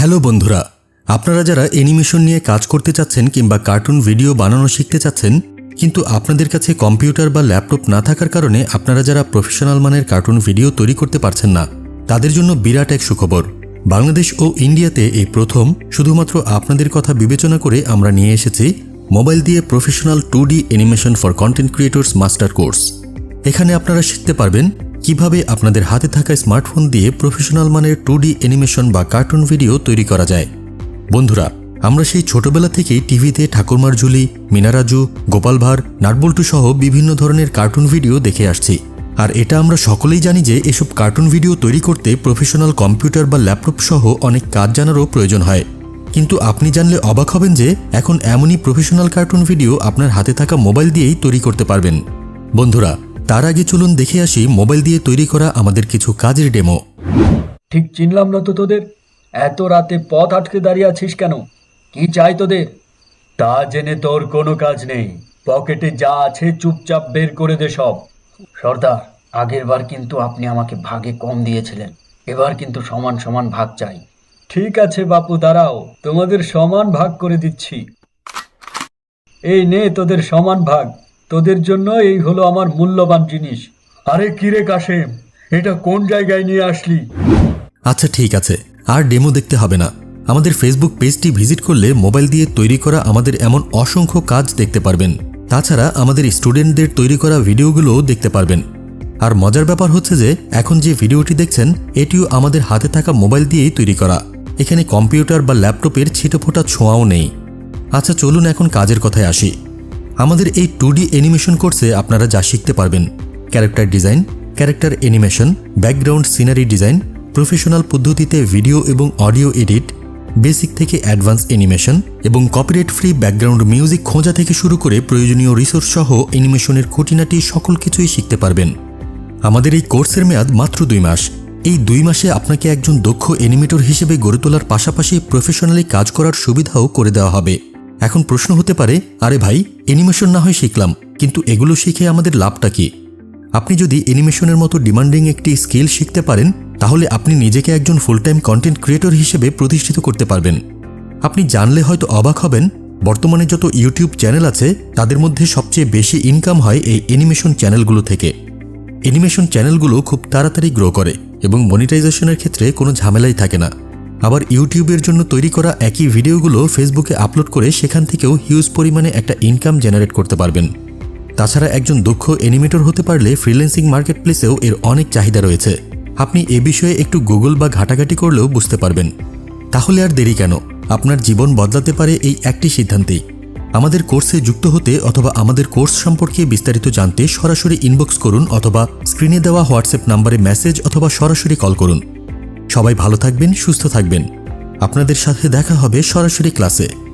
Hello বন্ধুরা, আপনারা যারা অ্যানিমেশন নিয়ে কাজ করতে চাচ্ছেন কিংবা কার্টুন ভিডিও বানানো শিখতে চাচ্ছেন, কিন্তু আপনাদের কাছে কম্পিউটার বা ল্যাপটপ না থাকার কারণে আপনারা যারা প্রফেশনাল মানের কার্টুন ভিডিও তৈরি করতে পারছেন না, তাদের জন্য বিরাট এক সুখবর। বাংলাদেশ ও ইন্ডিয়াতে এই প্রথম, শুধুমাত্র আপনাদের কথা বিবেচনা করে আমরা নিয়ে এসেছি মোবাইল দিয়ে professional two D animation for content creators master course. এখানে আপনারা শিখতে পারবেন কীভাবে আপনাদের হাতে থাকা স্মার্টফোন দিয়ে প্রফেশনাল মানের টু অ্যানিমেশন বা কার্টুন ভিডিও তৈরি করা যায়? বন্ধুরা, আমরা সেই ছোটবেলা থেকেই টিভিতে ঠাকুরমার ঝুলি, মিনারাজু, গোপাল ভাঁড়, নাটবল্টু সহ বিভিন্ন ধরনের কার্টুন ভিডিও দেখে আসছি। আর এটা আমরা সকলেই জানি যে এসব কার্টুন ভিডিও তৈরি করতে প্রফেশনাল কম্পিউটার বা ল্যাপটপ সহ অনেক কাজ জানারও প্রয়োজন হয়। কিন্তু আপনি জানলে অবাক হবেন যে এখন এমনই প্রফেশনাল কার্টুন ভিডিও আপনার হাতে থাকা মোবাইল দিয়েই তৈরি করতে পারবেন। বন্ধুরা তার আগে চলুন দেখে আসি মোবাইল দিয়ে তৈরি করা আমাদের কিছু কাজের ডেমো। ঠিক চিনলাম না তো তোদের? এত রাতে পথ আটকে দাঁড়িয়ে আছিস কেন? কি চাই তোদের? তা জেনে তোর কোনো কাজ নেই। পকেটে যা আছে চুপচাপ বের করে দে সব। সর্দার, আগের বার কিন্তু আপনি আমাকে ভাগে কম দিয়েছিলেন। এবার কিন্তু সমান সমান ভাগ চাই। ঠিক আছে বাপু, দাঁড়াও। তোমাদের সমান ভাগ করে দিচ্ছি। এই নে তোদের সমান ভাগ। তোদের জন্য এই হলো আমার মূল্যবান জিনিস। আরে কিরে কাশেম, এটা কোন জায়গায় নিয়ে আসলি? আচ্ছা ঠিক আছে। আর ডেমো দেখতে হবে না। আমাদের ফেসবুক পেজটি ভিজিট করলে মোবাইল দিয়ে তৈরি করা আমাদের এমন অসংখ্য কাজ দেখতে পারবেন। তাছাড়া আমাদের স্টুডেন্টদের তৈরি করা ভিডিওগুলোও দেখতে পারবেন। আর মজার ব্যাপার হচ্ছে যে, এখন যে ভিডিওটি দেখছেন, এটিও আমাদের হাতে থাকা মোবাইল দিয়েই তৈরি করা। এখানে কম্পিউটার বা ল্যাপটপের ছিটোফোটা ছোঁয়াও নেই। আচ্ছা চলুন এখন কাজের কথায় আসি। আমাদের এই টু ডি অ্যানিমেশন কোর্সে আপনারা যা শিখতে পারবেন, character design, character animation, background scenery design, professional পদ্ধতিতে ভিডিও এবং অডিও এডিট, বেসিক থেকে অ্যাডভান্স অ্যানিমেশন এবং কপিরাইট ফ্রি ব্যাকগ্রাউন্ড মিউজিক খোঁজা থেকে শুরু করে প্রয়োজনীয় রিসোর্স সহ অ্যানিমেশনের খুঁটিনাটি সকল কিছুই শিখতে পারবেন। আমাদের এই কোর্সের মেয়াদ মাত্র দুই মাস। এই দুই মাসে আপনাকে একজন দক্ষ অ্যানিমেটর হিসেবে গড়ে তোলার পাশাপাশি প্রফেশনালি কাজ করার সুবিধাও করে দেওয়া হবে। এখন প্রশ্ন হতে পারে, আরে ভাই অ্যানিমেশন না হয় শিখলাম, কিন্তু এগুলো শিখে আমাদের লাভটা কি? আপনি যদি অ্যানিমেশনের মতো ডিমান্ডিং একটি স্কিল শিখতে পারেন, তাহলে আপনি নিজেকে একজন ফুল টাইম কন্টেন্ট ক্রিয়েটর হিসেবে প্রতিষ্ঠিত করতে পারবেন। আপনি জানলে হয়তো অবাক হবেন, বর্তমানে যত ইউটিউব চ্যানেল আছে, তাদের মধ্যে সবচেয়ে বেশি ইনকাম হয় এই অ্যানিমেশন চ্যানেলগুলো থেকে। অ্যানিমেশন চ্যানেলগুলো খুব তাড়াতাড়ি গ্রো করে এবং মনিটাইজেশনের ক্ষেত্রে কোনো ঝামেলাই থাকে না। আবার ইউটিউবের জন্য তৈরি করা একই ভিডিওগুলো ফেসবুকে আপলোড করে সেখান থেকেও হিউজ পরিমাণে একটা ইনকাম জেনারেট করতে পারবেন। তাছাড়া একজন দক্ষ অ্যানিমেটর হতে পারলে ফ্রিল্যান্সিং মার্কেট প্লেসেও এর অনেক চাহিদা রয়েছে। আপনি এ বিষয়ে একটু গুগল বা ঘাটাঘাটি করলেও বুঝতে পারবেন। তাহলে আর দেরি কেন? আপনার জীবন বদলাতে পারে এই একটি সিদ্ধান্তেই। আমাদের কোর্সে যুক্ত হতে অথবা আমাদের কোর্স সম্পর্কে বিস্তারিত জানতে সরাসরি ইনবক্স করুন অথবা স্ক্রিনে দেওয়া হোয়াটসঅ্যাপ নম্বরে মেসেজ অথবা সরাসরি কল করুন। সবাই ভালো থাকবেন সুস্থ থাকবেন। আপনাদের সাথে দেখা হবে সরাসরি ক্লাসে।